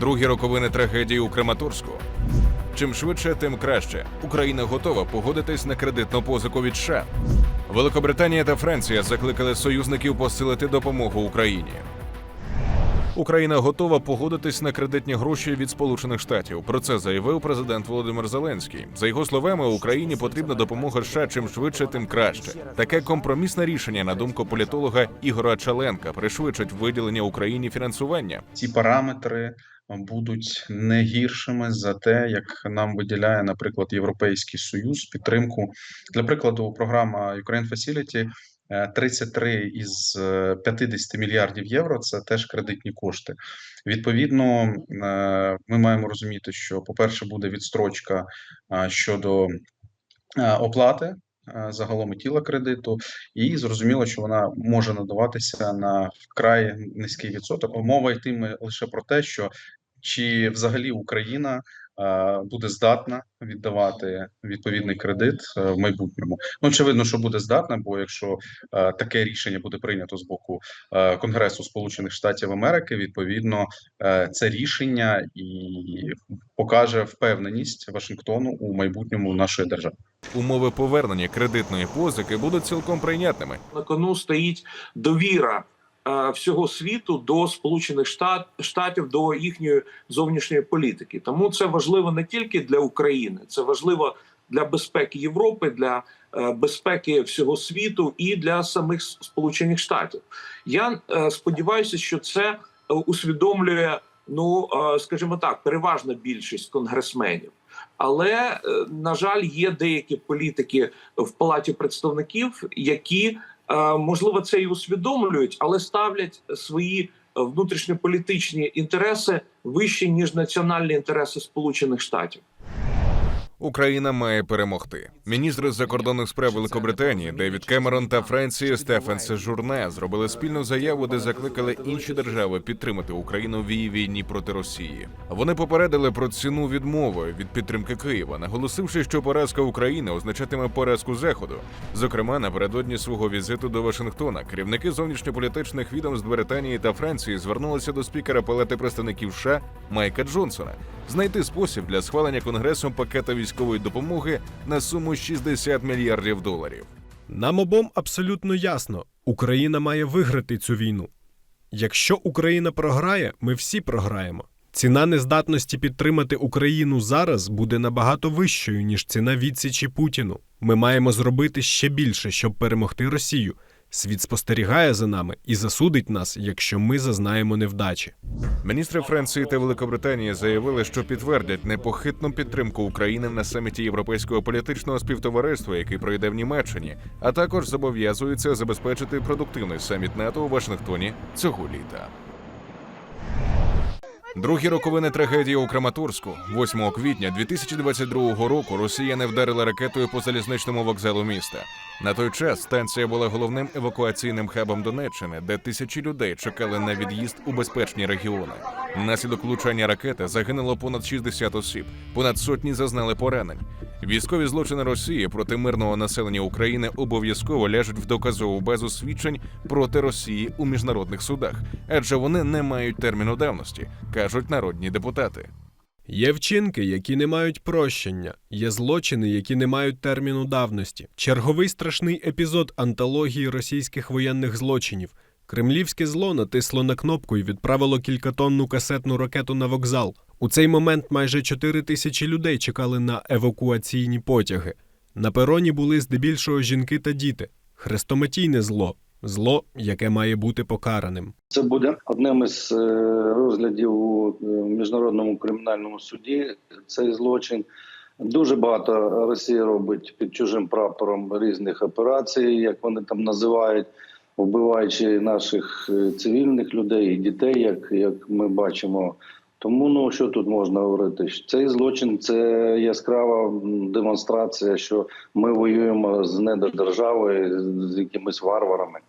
Другі роковини трагедії у Краматорську. Чим швидше, тим краще. Україна готова погодитись на кредитну позику від США. Великобританія та Франція закликали союзників посилити допомогу Україні. Україна готова погодитись на кредитні гроші від Сполучених Штатів. Про це заявив президент Володимир Зеленський. За його словами, Україні потрібна допомога США чим швидше, тим краще. Таке компромісне рішення, на думку політолога Ігора Чаленка, пришвидшить виділення Україні фінансування. ці параметри будуть не гіршими за те, як нам виділяє, наприклад, Європейський Союз підтримку. Для прикладу, програма Ukraine Facility 33 із е, 50 мільярдів євро це теж кредитні кошти. Відповідно, е, ми маємо розуміти, що, по-перше, буде відстрочка е, щодо е, оплати. е, Загалом тіла кредиту, і зрозуміло, що вона може надаватися на вкрай низький відсоток. Мова йтиме лише про те, що чи взагалі Україна е, буде здатна віддавати відповідний кредит е, в майбутньому. Ну очевидно, що буде здатна, бо якщо е, таке рішення буде прийнято з боку е, Конгресу Сполучених Штатів Америки, відповідно е, це рішення і покаже впевненість Вашингтону у майбутньому нашої держави. Умови повернення кредитної позики будуть цілком прийнятними. на кону стоїть довіра е, всього світу до Сполучених Штат, Штатів, до їхньої зовнішньої політики. Тому це важливо не тільки для України, це важливо для безпеки Європи, для е, безпеки всього світу і для самих Сполучених Штатів. Я е, сподіваюся, що це е, усвідомлює, ну е, скажімо так, переважна більшість конгресменів. Але е, на жаль, є деякі політики в палаті представників, які е, можливо це і усвідомлюють, але ставлять свої е, внутрішньополітичні інтереси вище ніж національні інтереси Сполучених Штатів. Україна має перемогти. Міністри закордонних справ Великобританії Девід Кемерон та Франції Стефан Сежурне зробили спільну заяву, де закликали інші держави підтримати Україну в її війні проти Росії. Вони попередили про ціну відмови від підтримки Києва, наголосивши, що поразка України означатиме поразку Заходу. Зокрема, напередодні свого візиту до Вашингтона керівники зовнішньополітичних відомств Британії та Франції звернулися до спікера Палати представників США Майка Джонсона знайти спосіб для схвалення конгресом пакета військової допомоги на суму 60 мільярдів доларів. Нам обом абсолютно ясно, Україна має виграти цю війну. Якщо Україна програє, ми всі програємо. Ціна нездатності підтримати Україну зараз буде набагато вищою, ніж ціна відсічі Путіну. Ми маємо зробити ще більше, щоб перемогти Росію. Світ спостерігає за нами і засудить нас, якщо ми зазнаємо невдачі. Міністри Франції та Великобританії заявили, що підтвердять непохитну підтримку України на саміті Європейського політичного співтовариства, який пройде в Німеччині, а також зобов'язуються забезпечити продуктивний саміт НАТО у Вашингтоні цього літа. Другі роковини трагедії у Краматорську. 8 квітня 2022 року росіяни вдарили ракетою по залізничному вокзалу міста. На той час станція була головним евакуаційним хабом Донеччини, де тисячі людей чекали на від'їзд у безпечні регіони. Внаслідок влучання ракети загинуло понад 60 осіб, понад сотні зазнали поранень. Військові злочини Росії проти мирного населення України обов'язково ляжуть в доказову базу свідчень проти Росії у міжнародних судах, адже вони не мають терміну давності, кажуть народні депутати. Є вчинки, які не мають прощення, є злочини, які не мають терміну давності. Черговий страшний епізод антології російських воєнних злочинів. Кремлівське зло натисло на кнопку і відправило кількатонну касетну ракету на вокзал. У цей момент майже 4 тисячі людей чекали на евакуаційні потяги. На пероні були здебільшого жінки та діти. Хрестоматійне зло, зло, яке має бути покараним. Це буде одним із е, розглядів у е, міжнародному кримінальному суді. Цей злочин дуже багато Росія робить під чужим прапором різних операцій, як вони там називають, вбиваючи наших е, цивільних людей і дітей, як, як ми бачимо. Тому ну що тут можна говорити? Цей злочин це яскрава демонстрація, що ми воюємо з недодержавою, з якимись варварами.